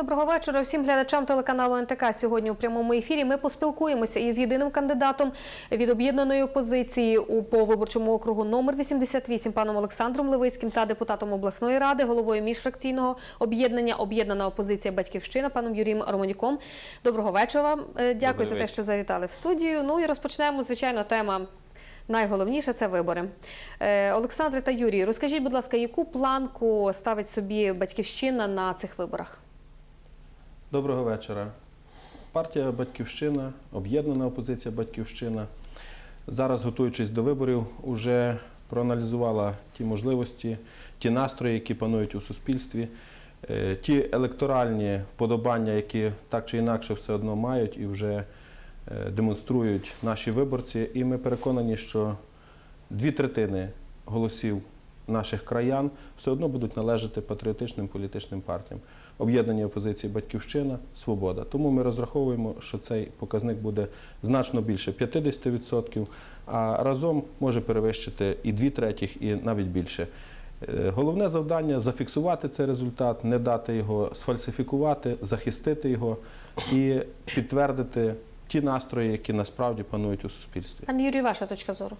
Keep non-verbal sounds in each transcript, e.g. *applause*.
Доброго вечора всім глядачам телеканалу НТК. Сьогодні у прямому ефірі ми поспілкуємося із єдиним кандидатом від об'єднаної опозиції у по виборчому округу номер 88 паном Олександром Левицьким та депутатом обласної ради, головою міжфракційного об'єднання Об'єднана опозиція Батьківщина паном Юрієм Романюком. Доброго вечора. вам. Е, Дякую за те, що завітали в студію. Ну і розпочнемо, звичайно, тема. Найголовніше це вибори. Е, Олександре та Юрій, розкажіть, будь ласка, яку планку ставить собі батьківщина на цих виборах? Доброго вечора. Партія Батьківщина, об'єднана опозиція Батьківщина. Зараз, готуючись до виборів, вже проаналізувала ті можливості, ті настрої, які панують у суспільстві, е, ті електоральні вподобання, які так чи інакше все одно мають і вже е, демонструють наші виборці. І ми переконані, що дві третини голосів наших краян все одно будуть належати патріотичним політичним партіям. Об'єднані опозиції Батьківщина, Свобода. Тому ми розраховуємо, що цей показник буде значно більше 50%, а разом може перевищити і дві третіх, і навіть більше. Е, Головне завдання зафіксувати цей результат, не дати його сфальсифікувати, захистити його і підтвердити ті настрої, які насправді панують у суспільстві. Пане Юрій, ваша точка зору?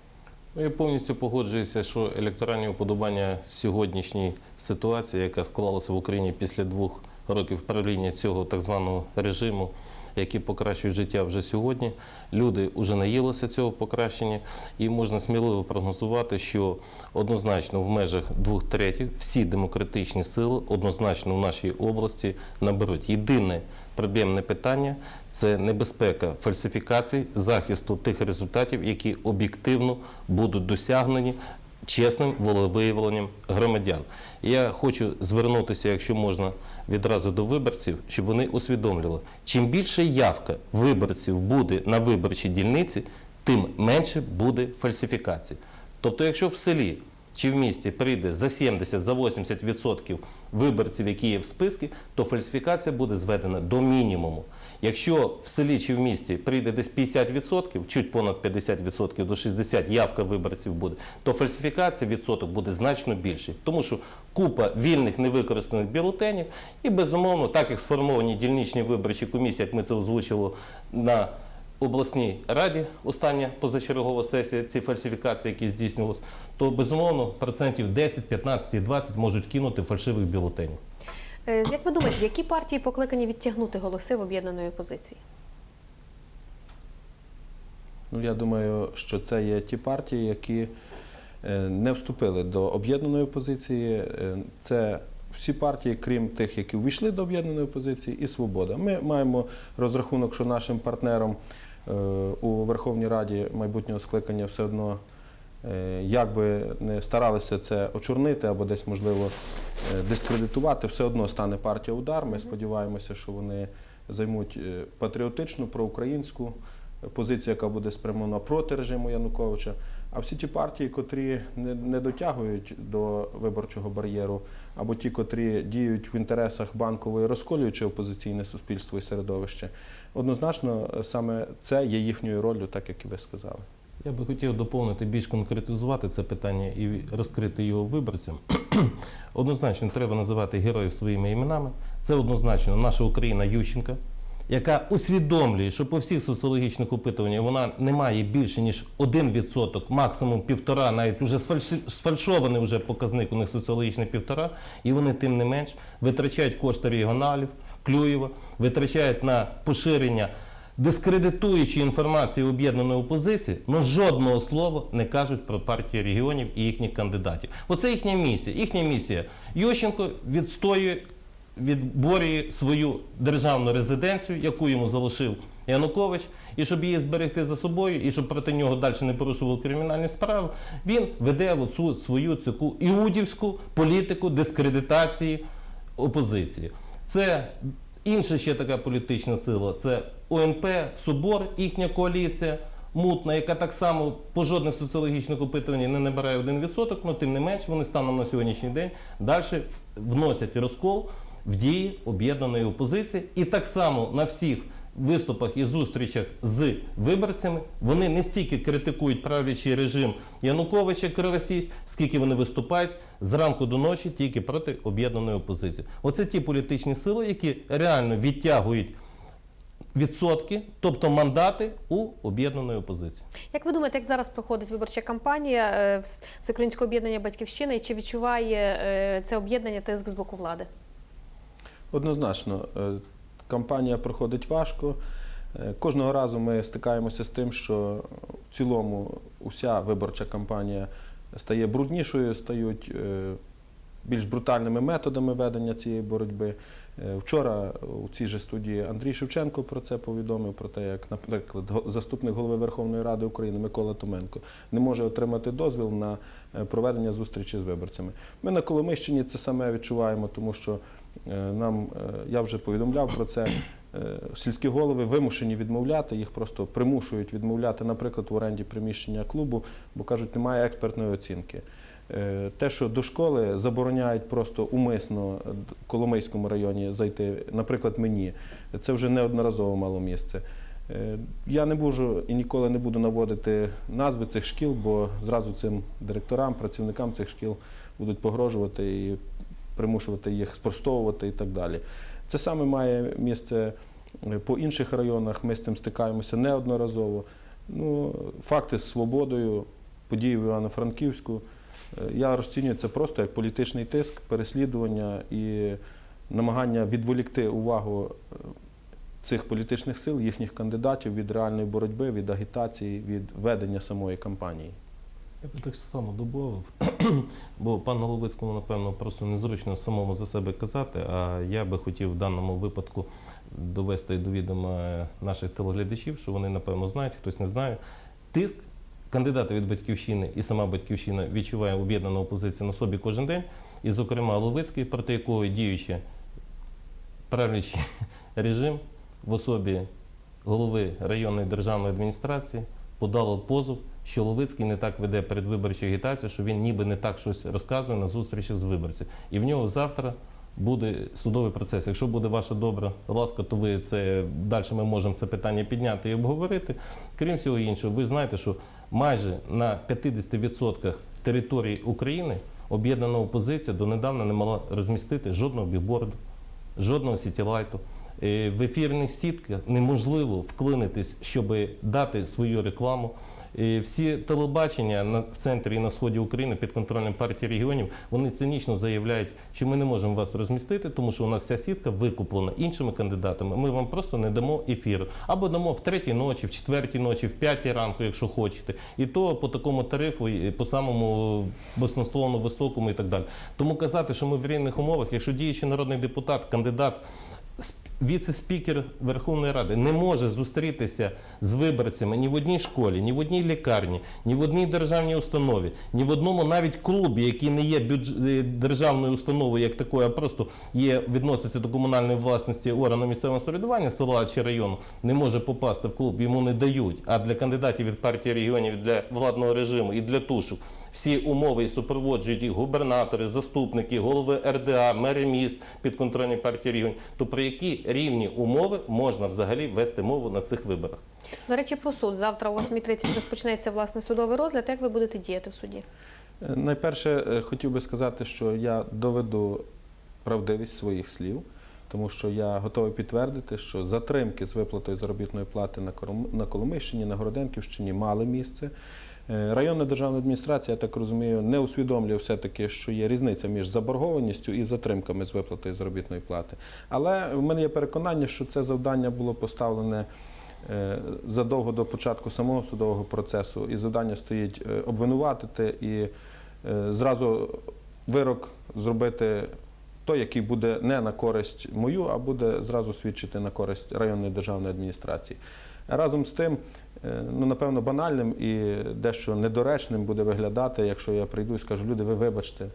Ну, Я повністю погоджуюся, що електоральні уподобання сьогоднішній ситуації, яка склалася в Україні після двох років правління цього так званого режиму, які покращують життя вже сьогодні. Люди вже наїлися цього покращення, і можна сміливо прогнозувати, що однозначно в межах двох третіх всі демократичні сили однозначно в нашій області наберуть. Єдине проблемне питання це небезпека фальсифікацій, захисту тих результатів, які об'єктивно будуть досягнені чесним волевиявленням громадян. Я хочу звернутися, якщо можна, відразу до виборців, щоб вони усвідомлювали, чим більше явка виборців буде на виборчій дільниці, тим менше буде фальсифікацій. Тобто, якщо в селі чи в місті прийде за 70, за 80% виборців, які є в списку, то фальсифікація буде зведена до мінімуму. Якщо в селі чи в місті прийде десь 50%, чуть понад 50% до 60% явка виборців буде, то фальсифікація відсоток буде значно більший. Тому що купа вільних невикористаних бюлетенів і безумовно, так як сформовані дільничні виборчі комісії, як ми це озвучили на обласній раді, остання позачергова сесія, ці фальсифікації, які здійснювалися, то безумовно процентів 10, 15 і 20 можуть кинути фальшивих бюлетенів. Е, Як ви думаєте, які партії покликані відтягнути голоси в об'єднаної опозиції? Ну, я думаю, що це є ті партії, які е, не вступили до об'єднаної опозиції. Е, Це всі партії, крім тих, які увійшли до об'єднаної опозиції, і свобода. Ми маємо розрахунок, що нашим партнерам е, у Верховній Раді майбутнього скликання все одно. Е, Як би не старалися це очорнити або десь, можливо, е, дискредитувати, все одно стане партія удар. Ми сподіваємося, що вони займуть е, патріотичну, проукраїнську позицію, яка буде спрямована проти режиму Януковича. А всі ті партії, котрі не, дотягують до виборчого бар'єру, або ті, котрі діють в інтересах банкової, розколюючи опозиційне суспільство і середовище, однозначно саме це є їхньою роллю, так як і ви сказали. Я би хотів доповнити більш конкретизувати це питання і розкрити його виборцям. *clears throat* Однозначно треба називати героїв своїми іменами. Це однозначно наша Україна Ющенка, яка усвідомлює, що по всіх соціологічних опитуваннях вона не має більше ніж 1%, максимум півтора, навіть вже сфальшований вже показник у них соціологічний півтора, і вони тим не менш витрачають кошти регіоналів, Клюєва, витрачають на поширення дискредитуючи інформацію об'єднаної опозиції, але жодного слова не кажуть про партію регіонів і їхніх кандидатів. Оце їхня місія. Їхня місія. Ющенко відстоює, відборює свою державну резиденцію, яку йому залишив Янукович, і щоб її зберегти за собою, і щоб проти нього далі не порушували кримінальні справи, він веде оцю свою таку іудівську політику дискредитації опозиції. Це інша ще така політична сила це ОНП, Собор, їхня коаліція. Мутна, яка так само по жодних соціологічних опитуваннях не набирає 1%, але тим не менш вони станом на сьогоднішній день далі вносять розкол в дії об'єднаної опозиції. І так само на всіх виступах і зустрічах з виборцями вони не стільки критикують правлячий режим Януковича Кривосісь, скільки вони виступають зранку до ночі тільки проти об'єднаної опозиції. Оце ті політичні сили, які реально відтягують відсотки, тобто мандати у об'єднаної опозиції. Як ви думаєте, як зараз проходить виборча кампанія е, Всеукраїнського об'єднання Батьківщина і чи відчуває е, це об'єднання тиск з боку влади? Однозначно, е, кампанія проходить важко. Кожного разу ми стикаємося з тим, що в цілому уся виборча кампанія стає бруднішою, стають е, більш брутальними методами ведення цієї боротьби. Е, Вчора у цій же студії Андрій Шевченко про це повідомив, про те, як, наприклад, заступник голови Верховної Ради України Микола Томенко не може отримати дозвіл на е, проведення зустрічі з виборцями. Ми на Коломийщині це саме відчуваємо, тому що нам, я вже повідомляв про це, сільські голови вимушені відмовляти, їх просто примушують відмовляти, наприклад, в оренді приміщення клубу, бо кажуть, немає експертної оцінки. Е, Те, що до школи забороняють просто умисно е, в Коломийському районі зайти, наприклад, мені, це вже неодноразово мало місце. Е, Я не можу і ніколи не буду наводити назви цих шкіл, бо зразу цим директорам, працівникам цих шкіл будуть погрожувати і примушувати їх спростовувати і так далі. Це саме має місце е, по інших районах. Ми з цим стикаємося неодноразово. Ну, факти з свободою, події в Івано-Франківську. е, Я розцінюю це просто як політичний тиск, переслідування і намагання відволікти увагу е, цих політичних сил, їхніх кандидатів від реальної боротьби, від агітації, від ведення самої кампанії. Я би так само добавив, *clears throat* бо пану Ловицькому, напевно, просто незручно самому за себе казати, а я би хотів в даному випадку довести до відома наших телеглядачів, що вони, напевно, знають, хтось не знає. Тиск кандидата від батьківщини і сама батьківщина відчуває об'єднану опозицію на собі кожен день. І, зокрема, Ловицький, проти якого діючи правлячий *laughs* режим в особі голови районної державної адміністрації подало позов, що Ловицький не так веде передвиборчу агітацію, що він ніби не так щось розказує на зустрічах з виборцями. І в нього завтра буде судовий процес. Якщо буде ваша добра ласка, то ви це далі ми можемо це питання підняти і обговорити. Крім всього іншого, ви знаєте, що майже на 50% території України об'єднана опозиція донедавна не могла розмістити жодного бігборду, жодного сітілайту. Е, В ефірних сітках неможливо вклинитись, щоб дати свою рекламу. Е, Всі телебачення в центрі і на сході України під контролем партії регіонів вони цинічно заявляють, що ми не можемо вас розмістити, тому що у нас вся сітка викуплена іншими кандидатами. Ми вам просто не дамо ефіру. Або дамо в третій ночі, в четвертій ночі, в п'ятій ранку, якщо хочете. І то по такому тарифу, і по самому баснословно високому і так далі. Тому казати, що ми в рівних умовах, якщо діючий народний депутат, кандидат віце-спікер Верховної Ради не може зустрітися з виборцями ні в одній школі, ні в одній лікарні, ні в одній державній установі, ні в одному навіть клубі, який не є бюдж- е, державною установою, як такою, а просто є відноситься до комунальної власності органу місцевого самоврядування села чи району, не може попасти в клуб, йому не дають. А для кандидатів від партії регіонів, для владного режиму і для тушок всі умови і супроводжують їх губернатори, заступники, голови РДА, мери міст підконтрольні партії регіонів. То про які рівні умови можна взагалі вести мову на цих виборах? До речі, про суд. Завтра о 8.30 розпочнеться власне судовий розгляд. Як ви будете діяти в суді? Е, Найперше, е, хотів би сказати, що я доведу правдивість своїх слів, тому що я готовий підтвердити, що затримки з виплатою заробітної плати на Коломийщині, на Городенківщині мали місце. Е, Районна державна адміністрація, я так розумію, не усвідомлює все-таки, що є різниця між заборгованістю і затримками з виплатою заробітної плати. Але в мене є переконання, що це завдання було поставлене е, задовго до початку самого судового процесу, і завдання стоїть е, обвинуватити і зразу вирок зробити той, який буде не на користь мою, а буде зразу свідчити на користь районної державної адміністрації. Разом з тим, е, ну напевно, банальним і дещо недоречним буде виглядати, якщо я прийду і скажу, люди, ви вибачте.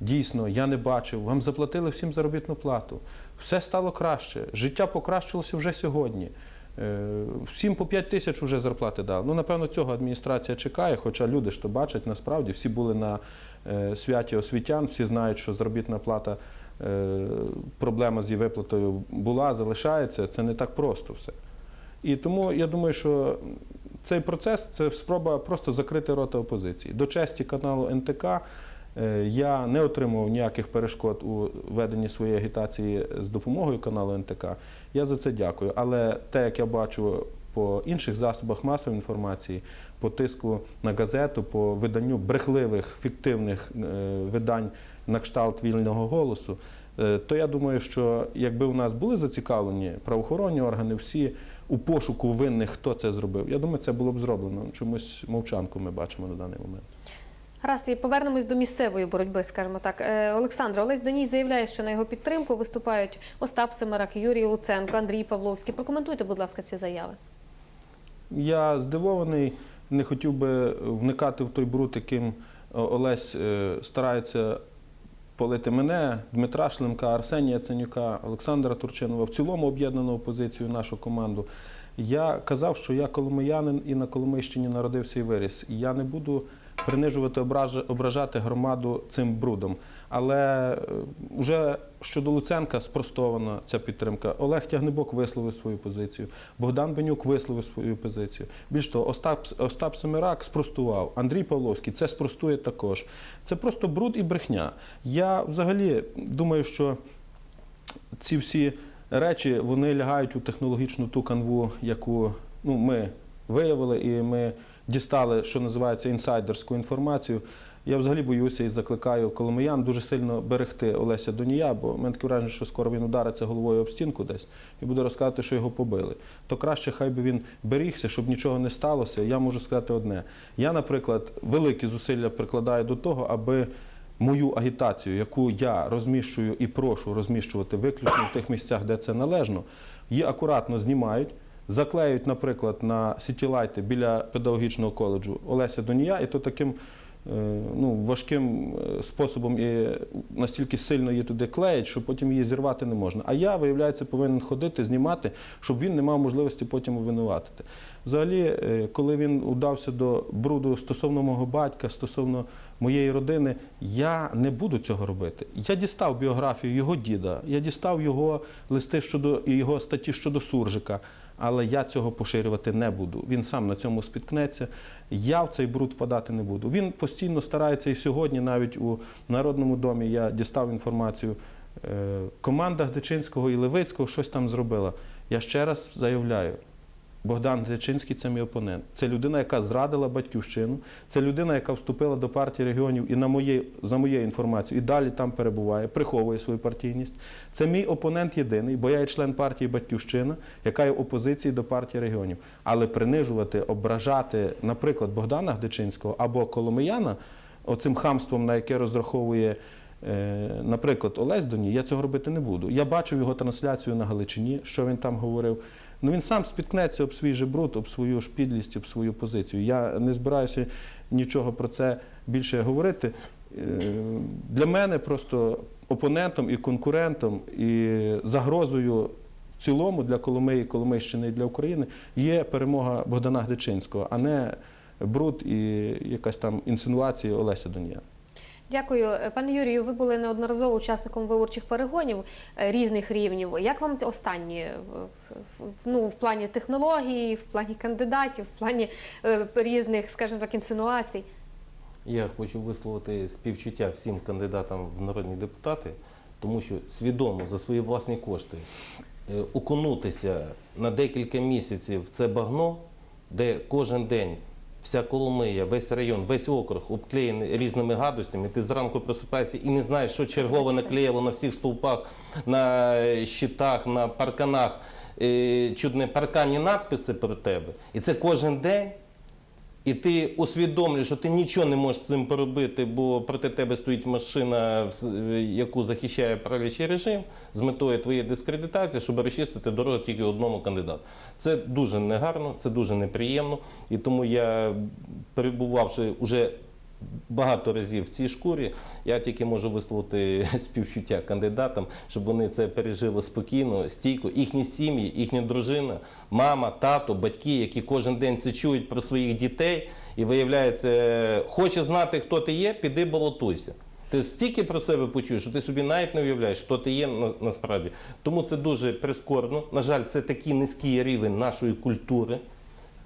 Дійсно, я не бачив, вам заплатили всім заробітну плату. Все стало краще, життя покращилося вже сьогодні. Е, Всім по 5 тисяч вже зарплати дали. Ну, напевно, цього адміністрація чекає, хоча люди ж то бачать, насправді всі були на е, святі освітян, всі знають, що заробітна плата проблема з її виплатою була, залишається. Це не так просто все. І тому я думаю, що цей процес це спроба просто закрити рота опозиції. До честі каналу НТК е, я не отримував ніяких перешкод у веденні своєї агітації з допомогою каналу НТК. Я за це дякую. Але те, як я бачу по інших засобах масової інформації, по тиску на газету, по виданню брехливих фіктивних е, видань на кшталт вільного голосу, е, то я думаю, що якби у нас були зацікавлені правоохоронні органи, всі у пошуку винних, хто це зробив, я думаю, це було б зроблено. Чомусь мовчанку ми бачимо на даний момент. Гаразд, і повернемось до місцевої боротьби, скажімо так. Е, Олександр, Олесь Доній заявляє, що на його підтримку виступають Остап Семерак, Юрій Луценко, Андрій Павловський. Прокоментуйте, будь ласка, ці заяви. Я здивований, не хотів би вникати в той бруд, яким Олесь е, старається полити мене, Дмитра Шлемка, Арсенія Ценюка, Олександра Турчинова, в цілому об'єднану опозицію, нашу команду. Я казав, що я коломиянин і на Коломийщині народився і виріс. І я не буду принижувати, ображати громаду цим брудом. Але вже щодо Луценка спростована ця підтримка. Олег Тягнебок висловив свою позицію, Богдан Бенюк висловив свою позицію. Більш того, Остап, Остап Семирак спростував, Андрій Павловський це спростує також. Це просто бруд і брехня. Я взагалі думаю, що ці всі речі вони лягають у технологічну ту канву, яку ну, ми виявили, і ми дістали, що називається інсайдерську інформацію. Я взагалі боюся і закликаю коломиян дуже сильно берегти Олеся Донія, бо мене таке враження, що скоро він удариться головою об стінку десь і буде розказувати, що його побили. То краще хай би він берігся, щоб нічого не сталося. Я можу сказати одне. Я, наприклад, великі зусилля прикладаю до того, аби мою агітацію, яку я розміщую і прошу розміщувати виключно в тих місцях, де це належно, її акуратно знімають. Заклеюють, наприклад, на сітілайти біля педагогічного коледжу Олеся Донія, і то таким ну, важким е, способом і настільки сильно її туди клеять, що потім її зірвати не можна. А я, виявляється, повинен ходити, знімати, щоб він не мав можливості потім обвинуватити. Взагалі, е, коли він удався до бруду стосовно мого батька, стосовно моєї родини, я не буду цього робити. Я дістав біографію його діда, я дістав його листи щодо його статті щодо суржика. Але я цього поширювати не буду. Він сам на цьому спіткнеться. Я в цей бруд впадати не буду. Він постійно старається і сьогодні, навіть у Народному домі, я дістав інформацію. е, Команда Гдичинського і Левицького щось там зробила. Я ще раз заявляю. Богдан Гдичинський це мій опонент. Це людина, яка зрадила батьківщину. Це людина, яка вступила до партії регіонів і на моє, за моєю інформацією, і далі там перебуває, приховує свою партійність. Це мій опонент єдиний, бо я є член партії Батьківщина, яка є опозиції до партії регіонів. Але принижувати, ображати, наприклад, Богдана Гдичинського або Коломияна оцим хамством, на яке розраховує. е, Наприклад, Олесь Доній, я цього робити не буду. Я бачив його трансляцію на Галичині, що він там говорив. Ну він сам спіткнеться об свій же бруд, об свою ж підлість, об свою позицію. Я не збираюся нічого про це більше говорити. Е, Для мене просто опонентом і конкурентом, і загрозою в цілому для Коломиї, Коломийщини і для України є перемога Богдана Гдичинського, а не бруд і якась там інсинуація Олеся Донія. Дякую, Е, пане Юрію. Ви були неодноразово учасником виборчих перегонів е, різних рівнів. Як вам останні е, ну, в плані технологій, в плані кандидатів, в плані різних, скажімо так, інсинуацій? Я хочу висловити співчуття всім кандидатам в народні депутати, тому що свідомо за свої власні кошти окунутися на декілька місяців в це багно, де кожен день вся Коломия, весь район, весь округ обклеєний різними гадостями. Ти зранку просипаєшся і не знаєш, що чергово наклеїло на всіх стовпах, на щитах, на парканах. Чудне паркані надписи про тебе. І це кожен день. І ти усвідомлюєш, що ти нічого не можеш з цим поробити, бо проти тебе стоїть машина, яку захищає правлячий режим з метою твоєї дискредитації, щоб розчистити дорогу тільки одному кандидату. Це дуже негарно, це дуже неприємно. І тому я, перебувавши уже багато разів в цій шкурі, я тільки можу висловити *laughs* співчуття кандидатам, щоб вони це пережили спокійно, стійко. Їхні сім'ї, їхня дружина, мама, тато, батьки, які кожен день це чують про своїх дітей, і виявляється, хоче знати, хто ти є, піди балотуйся. Ти стільки про себе почуєш, що ти собі навіть не уявляєш, що ти є на, насправді. Тому це дуже прискорбно. На жаль, це такий низький рівень нашої культури,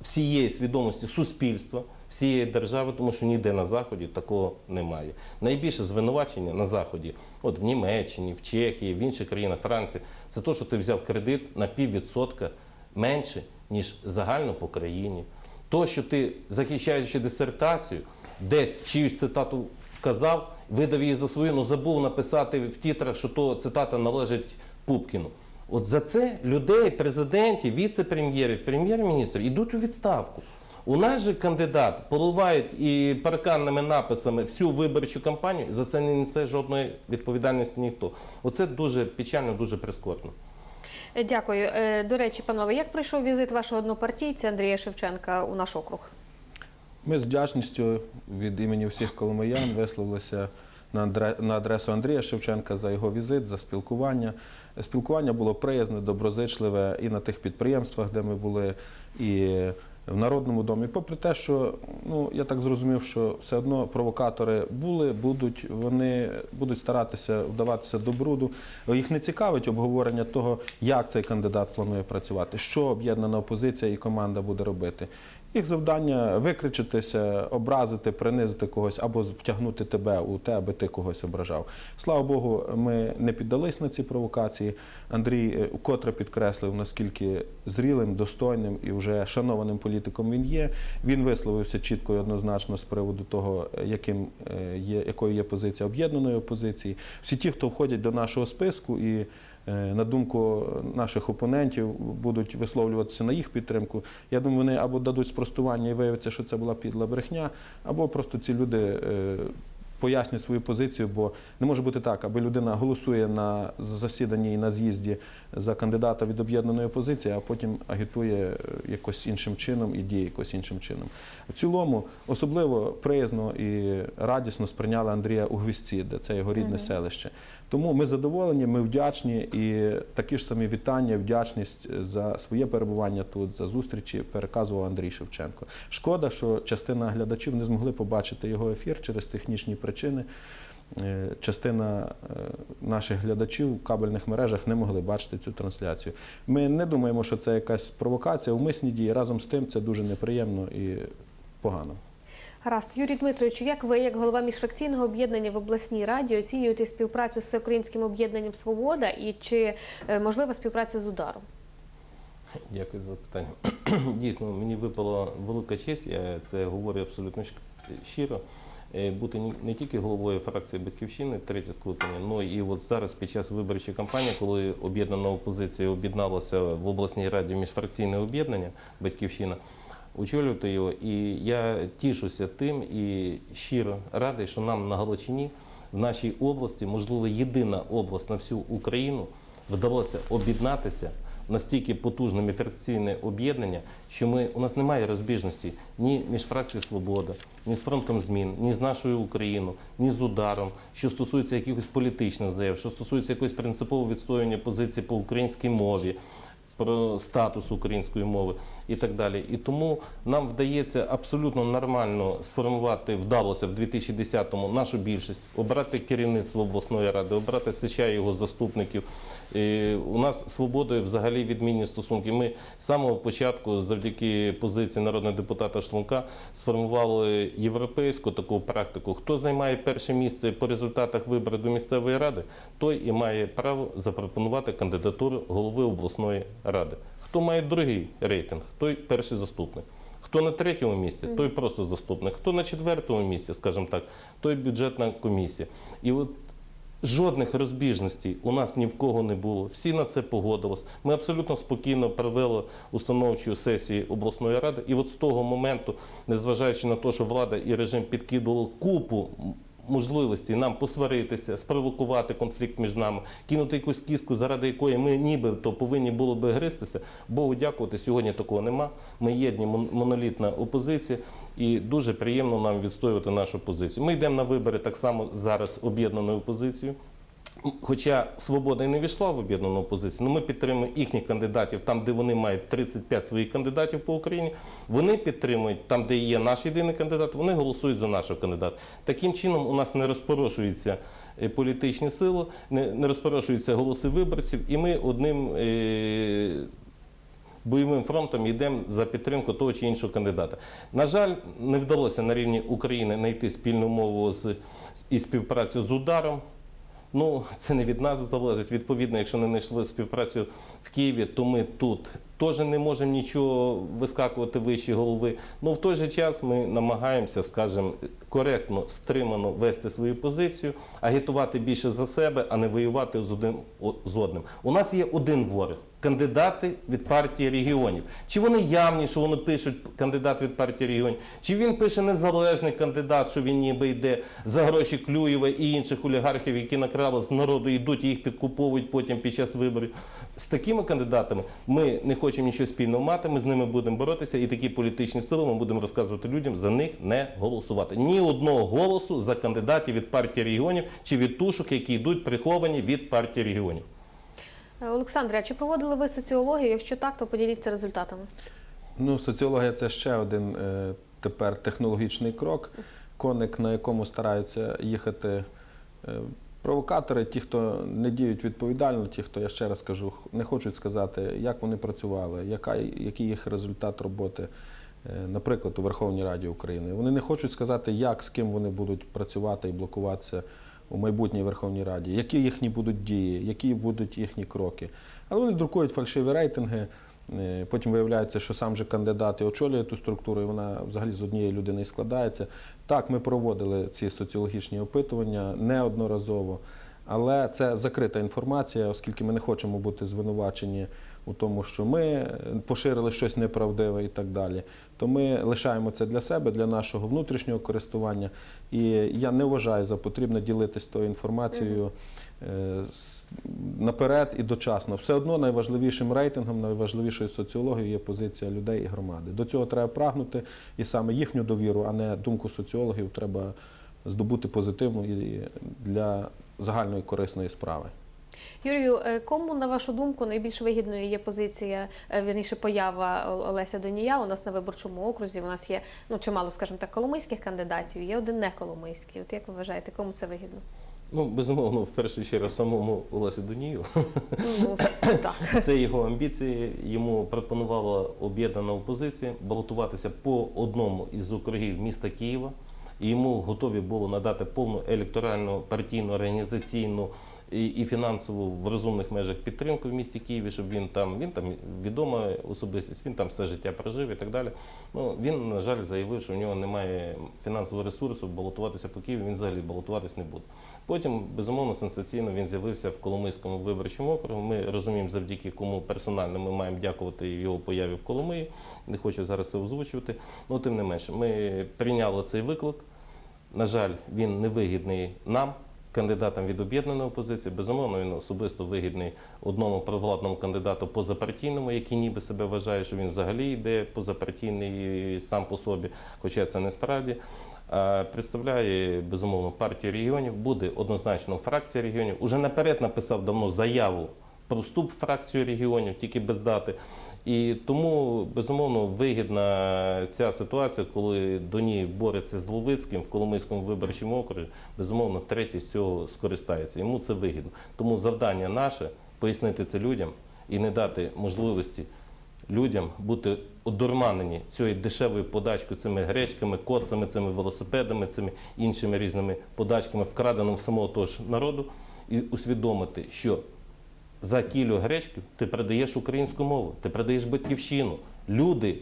всієї свідомості суспільства, всієї держави, тому що ніде на Заході такого немає. Найбільше звинувачення на Заході, от в Німеччині, в Чехії, в інших країнах, Франції, це те, що ти взяв кредит на піввідсотка менше, ніж загально по країні. То, що ти, захищаючи дисертацію, десь чиюсь цитату вказав, видав її за свою, ну забув написати в тітрах, що то цитата належить Пупкіну. От за це людей, президентів, віце-прем'єрів, прем'єр-міністрів йдуть у відставку. У нас же кандидат поливають і парканними написами всю виборчу кампанію, за це не несе жодної відповідальності ніхто. Оце дуже печально, дуже прискорбно. Дякую. Е, До речі, панове, як пройшов візит вашого однопартійця Андрія Шевченка у наш округ? Ми з вдячністю від імені всіх коломиян висловилися на андре- на адресу Андрія Шевченка за його візит, за спілкування. Спілкування було приязне, доброзичливе і на тих підприємствах, де ми були, і в Народному домі. Попри те, що ну я так зрозумів, що все одно провокатори були, будуть, вони будуть старатися вдаватися до бруду. Їх не цікавить обговорення того, як цей кандидат планує працювати, що об'єднана опозиція і команда буде робити. Їх завдання викричитися, образити, принизити когось або втягнути тебе у те, аби ти когось ображав. Слава Богу, ми не піддались на ці провокації. Андрій е, вкотре підкреслив, наскільки зрілим, достойним і вже шанованим політиком він є. Він висловився чітко і однозначно з приводу того, е, яким е, є, якою є позиція об'єднаної опозиції. Всі ті, хто входять до нашого списку і на думку наших опонентів будуть висловлюватися на їх підтримку. Я думаю, вони або дадуть спростування і виявиться, що це була підла брехня, або просто ці люди е, пояснять свою позицію, бо не може бути так, аби людина голосує на засіданні і на з'їзді за кандидата від об'єднаної опозиції, а потім агітує е, якось іншим чином і діє якось іншим чином. В цілому особливо приязно і радісно сприйняли Андрія у Гвісті, де це його рідне селище. Тому ми задоволені, ми вдячні і такі ж самі вітання, вдячність за своє перебування тут, за зустрічі переказував Андрій Шевченко. Шкода, що частина глядачів не змогли побачити його ефір через технічні причини. Е, Частина е, наших глядачів в кабельних мережах не могли бачити цю трансляцію. Ми не думаємо, що це якась провокація, умисні дії. Разом з тим це дуже неприємно і погано. Гаразд, Юрій Дмитровичу, як ви, як голова міжфракційного об'єднання в обласній раді, оцінюєте співпрацю з всеукраїнським об'єднанням Свобода і чи е, можлива співпраця з ударом? Дякую за питання. *clears throat* Дійсно, мені випала велика честь, я це говорю абсолютно щиро. е, Бути не тільки головою фракції Батьківщини, третє скликання, але і от зараз під час виборчої кампанії, коли об'єднана опозиція об'єдналася в обласній раді міжфракційне об'єднання Батьківщина, очолювати його. І я тішуся тим і щиро радий, що нам на Галичині, в нашій області, можливо, єдина область на всю Україну, вдалося об'єднатися настільки потужне міжфракційне об'єднання, що ми у нас немає розбіжності ні між фракцією Свобода, ні з фронтом змін, ні з нашою Україною, ні з ударом, що стосується якихось політичних заяв, що стосується якогось принципового відстоювання позиції по українській мові. Про статус української мови і так далі. І тому нам вдається абсолютно нормально сформувати, вдалося в 2010-му нашу більшість, обрати керівництво обласної ради, обрати Сича і його заступників. І у нас свободою взагалі відмінні стосунки. Ми з самого початку, завдяки позиції народного депутата Шлунка, сформували європейську таку практику. Хто займає перше місце по результатах виборів до місцевої ради, той і має право запропонувати кандидатуру голови обласної ради. Хто має другий рейтинг, той перший заступник. Хто на третьому місці, той просто заступник. Хто на четвертому місці, скажімо так, той бюджетна комісія. І от Жодних розбіжностей у нас ні в кого не було. Всі на це погодились. Ми абсолютно спокійно провели установчу сесію обласної ради. І от з того моменту, незважаючи на те, що влада і режим підкидували купу м- можливостей нам посваритися, спровокувати конфлікт між нами, кинути якусь кістку, заради якої ми нібито повинні були би гристися. Богу дякувати, сьогодні такого нема. Ми єдні мон- монолітна опозиція, і дуже приємно нам відстоювати нашу позицію. Ми йдемо на вибори так само зараз об'єднаною опозицією. Хоча свобода і не війшла в об'єднану опозицію, але ми підтримуємо їхніх кандидатів там, де вони мають 35 своїх кандидатів по Україні. Вони підтримують там, де є наш єдиний кандидат, вони голосують за нашого кандидата. Таким чином, у нас не розпорошуються е, політичні сили, не, розпорошуються голоси виборців, і ми одним. Е, бойовим фронтом йдемо за підтримку того чи іншого кандидата. На жаль, не вдалося на рівні України знайти спільну мову і співпрацю з ударом. Ну, це не від нас залежить. Відповідно, якщо не знайшли співпрацю в Києві, то ми тут теж не можемо нічого вискакувати вищі голови. Ну в той же час ми намагаємося, скажімо, коректно, стримано вести свою позицію, агітувати більше за себе, а не воювати з одним з одним. У нас є один ворог. Кандидати від партії регіонів. Чи вони явні, що вони пишуть кандидат від партії регіонів? Чи він пише незалежний кандидат, що він ніби йде за гроші Клюєва і інших олігархів, які накрали з народу, йдуть і їх підкуповують потім під час виборів? З такими кандидатами ми не хочемо нічого спільного мати. Ми з ними будемо боротися, і такі політичні сили ми будемо розказувати людям за них не голосувати. Ні одного голосу за кандидатів від партії регіонів чи від тушок, які йдуть приховані від партії регіонів. Е, Олександре, а чи проводили ви соціологію? Якщо так, то поділіться результатами. Ну, соціологія це ще один е, тепер технологічний крок, коник, на якому стараються їхати е, провокатори, ті, хто не діють відповідально, ті, хто, я ще раз кажу, не хочуть сказати, як вони працювали, яка, який їх результат роботи, наприклад, у Верховній Раді України. Вони не хочуть сказати, як, з ким вони будуть працювати і блокуватися у майбутній Верховній Раді, які їхні будуть дії, які будуть їхні кроки. Але вони друкують фальшиві рейтинги. Е, Потім виявляється, що сам же кандидат і очолює ту структуру, і вона взагалі з однієї людини і складається. Так, ми проводили ці соціологічні опитування неодноразово, але це закрита інформація, оскільки ми не хочемо бути звинувачені у тому, що ми поширили щось неправдиве і так далі. То ми лишаємо це для себе, для нашого внутрішнього користування. І я не вважаю за потрібне ділитись тою інформацією е, наперед і дочасно. Все одно найважливішим рейтингом, найважливішою соціологією є позиція людей і громади. До цього треба прагнути, і саме їхню довіру, а не думку соціологів, треба здобути позитивну і для загальної корисної справи. Юрію, е, кому, на вашу думку, найбільш вигідною є позиція, е, вірніше, поява Олеся Донія у нас на виборчому окрузі? У нас є ну чимало, скажімо так, коломийських кандидатів, є один не коломийський. От як ви вважаєте, кому це вигідно? Ну, безумовно, в першу чергу самому Олесю Донію. Ну *coughs* так. Це його амбіції. Йому пропонувала об'єднана опозиція балотуватися по одному із округів міста Києва. І йому готові було надати повну електоральну, партійну, організаційну і, і фінансову в розумних межах підтримку в місті Києві, щоб він там він там відома особистість, він там все життя прожив і так далі. Ну він на жаль заявив, що в нього немає фінансового ресурсу балотуватися по Києві. Він взагалі балотуватись не буде. Потім, безумовно, сенсаційно він з'явився в Коломийському виборчому округу. Ми розуміємо, завдяки кому персонально ми маємо дякувати його появі в Коломиї. Не хочу зараз це озвучувати. Ну, тим не менше, ми прийняли цей виклик. На жаль, він не вигідний нам, кандидатам від об'єднаної опозиції. Безумовно, він особисто вигідний одному провладному кандидату позапартійному, який ніби себе вважає, що він взагалі йде позапартійний сам по собі, хоча це не справді. Представляє безумовно партію регіонів, буде однозначно фракція регіонів. Уже наперед написав давно заяву про вступ в фракцію регіонів, тільки без дати. І тому безумовно вигідна ця ситуація, коли Доній бореться з Ловицьким в Коломийському виборчому окрузі. Безумовно, третій з цього скористається. Йому це вигідно. Тому завдання наше пояснити це людям і не дати можливості людям бути одурманені цією дешевою подачкою, цими гречками, коцами, цими велосипедами, цими іншими різними подачками, вкраденим в самого того ж народу, і усвідомити, що за кілю гречки ти передаєш українську мову, ти передаєш батьківщину. Люди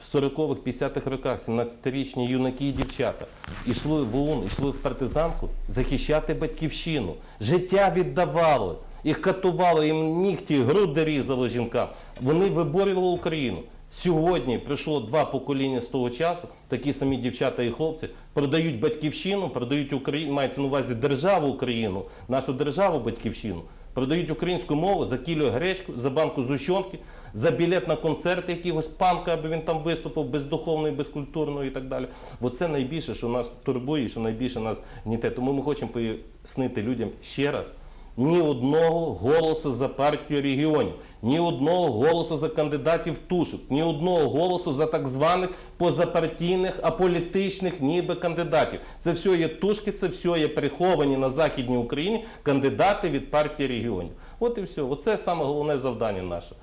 в 40-х, 50-х роках, 17-річні юнаки і дівчата, йшли в ОУН, йшли в партизанку захищати батьківщину. Життя віддавали, їх катували, їм нігті, груди різали жінкам. Вони виборювали Україну. Сьогодні прийшло два покоління з того часу, такі самі дівчата і хлопці продають батьківщину, продають Україну, мається на увазі державу Україну, нашу державу батьківщину, Продають українську мову за кілю гречку, за банку зущенки, за білет на концерт якогось панка, аби він там виступив бездуховний, безкультурний і так далі. Оце найбільше, що нас турбує, що найбільше нас гніте. Тому ми хочемо пояснити людям ще раз. Ні одного голосу за партію регіонів, ні одного голосу за кандидатів тушок, ні одного голосу за так званих позапартійних, аполітичних ніби кандидатів. Це все є тушки, це все є приховані на Західній Україні кандидати від партії регіонів. От і все. Оце саме головне завдання наше.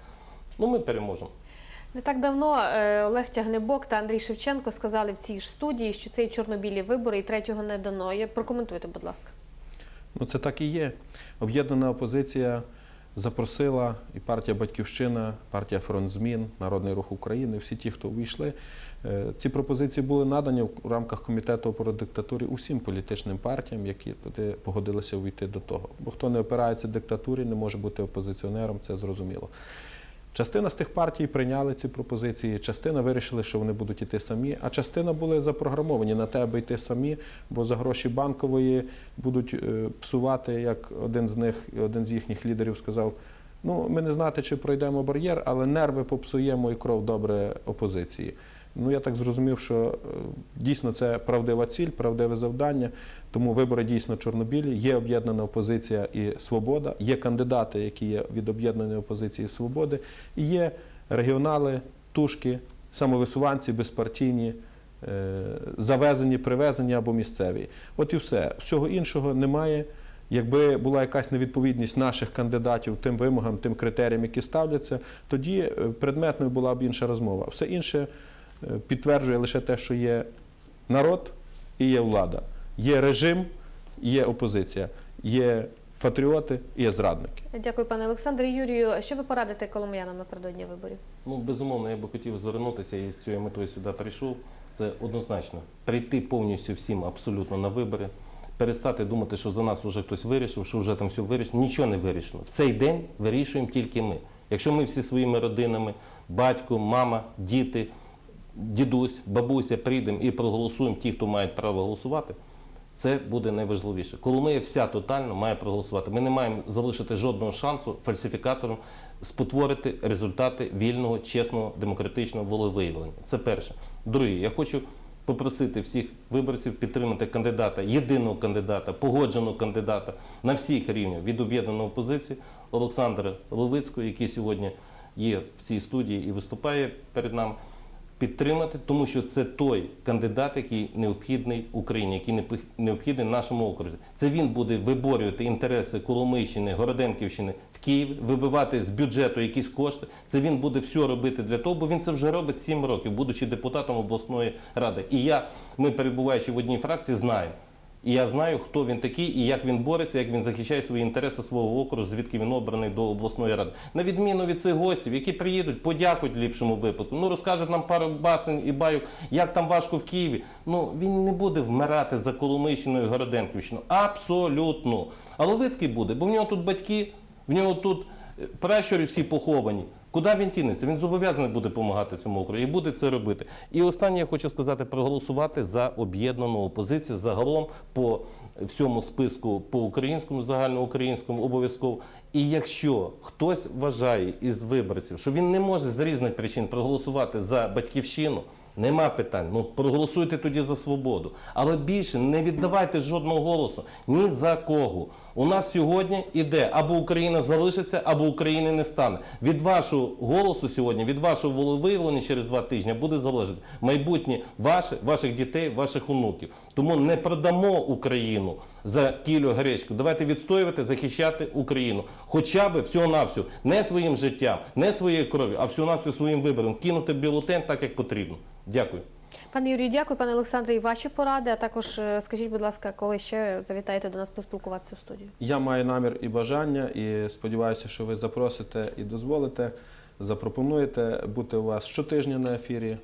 Ну, ми переможемо. Не так давно е, Олег Тягнебок та Андрій Шевченко сказали в цій ж студії, що це чорнобілі вибори і третього не дано. Прокоментуйте, будь ласка. Ну, це так і є. Об'єднана опозиція запросила і партія Батьківщина, партія Фронт Змін, Народний рух України, всі ті, хто увійшли. Е, Ці пропозиції були надані в рамках комітету про диктатурі усім політичним партіям, які погодилися увійти до того. Бо хто не опирається диктатурі, не може бути опозиціонером, це зрозуміло. Частина з тих партій прийняли ці пропозиції, частина вирішили, що вони будуть йти самі, а частина були запрограмовані на те, аби йти самі, бо за гроші банкової будуть е, псувати, як один з них, один з їхніх лідерів сказав. Ну, ми не знати, чи пройдемо бар'єр, але нерви попсуємо і кров добре опозиції. Ну, я так зрозумів, що е, дійсно це правдива ціль, правдиве завдання. Тому вибори дійсно чорнобілі. Є об'єднана опозиція і свобода, є кандидати, які є від об'єднаної опозиції і свободи, і є регіонали, тушки, самовисуванці, безпартійні, е, завезені, привезені або місцеві. От і все. Всього іншого немає. Якби була якась невідповідність наших кандидатів тим вимогам, тим критеріям, які ставляться, тоді е, предметною була б інша розмова. Все інше підтверджує лише те, що є народ і є влада, є режим, є опозиція, є патріоти і є зрадники. Дякую, пане Олександре. Юрію, що ви порадите коломиянам напередодні виборів? Ну, безумовно, я би хотів звернутися і з цією метою сюди прийшов. Це однозначно. Прийти повністю всім абсолютно на вибори, перестати думати, що за нас вже хтось вирішив, що вже там все вирішено. Нічого не вирішено. В цей день вирішуємо тільки ми. Якщо ми всі своїми родинами, батько, мама, діти, дідусь, бабуся прийдемо і проголосуємо ті, хто мають право голосувати. Це буде найважливіше. Коломия вся тотально має проголосувати. Ми не маємо залишити жодного шансу фальсифікаторам спотворити результати вільного, чесного, демократичного волевиявлення. Це перше. Друге, я хочу попросити всіх виборців підтримати кандидата, єдиного кандидата, погодженого кандидата на всіх рівнях від об'єднаної опозиції Олександра Левицького, який сьогодні є в цій студії і виступає перед нами підтримати, тому що це той кандидат, який необхідний Україні, який необхідний нашому окрузі. Це він буде виборювати інтереси Коломийщини, Городенківщини в Києві, вибивати з бюджету якісь кошти. Це він буде все робити для того, бо він це вже робить 7 років, будучи депутатом обласної ради. І я, ми перебуваючи в одній фракції, знаємо. І я знаю, хто він такий і як він бореться, як він захищає свої інтереси свого округу, звідки він обраний до обласної ради. На відміну від цих гостів, які приїдуть, подякують ліпшому випадку. Ну розкажуть нам пару басень і байок, як там важко в Києві. Ну він не буде вмирати за Коломийщиною і Городенківщиною. Абсолютно. А Ловицький буде, бо в нього тут батьки, в нього тут пращури всі поховані. Куди він тінеться? Він зобов'язаний буде допомагати цьому округу і буде це робити. І останнє я хочу сказати проголосувати за об'єднану опозицію загалом по всьому списку по українському, загальноукраїнському обов'язково. І якщо хтось вважає із виборців, що він не може з різних причин проголосувати за батьківщину. Нема питань. Ну проголосуйте тоді за свободу. Але більше не віддавайте жодного голосу ні за кого. У нас сьогодні іде або Україна залишиться, або України не стане. Від вашого голосу сьогодні, від вашого волевиявлення через два тижні буде залежати майбутнє ваше, ваших дітей, ваших онуків. Тому не продамо Україну за кілю гречку. Давайте відстоювати, захищати Україну. Хоча б всього-навсього не своїм життям, не своєю кров'ю, а всього-навсього своїм вибором. Кинути бюлетень так, як потрібно. Дякую. Пане Юрію, дякую, пане Олександре, і ваші поради. А також е, скажіть, будь ласка, коли ще завітаєте до нас поспілкуватися в студію? Я маю намір і бажання, і сподіваюся, що ви запросите і дозволите, запропонуєте бути у вас щотижня на ефірі.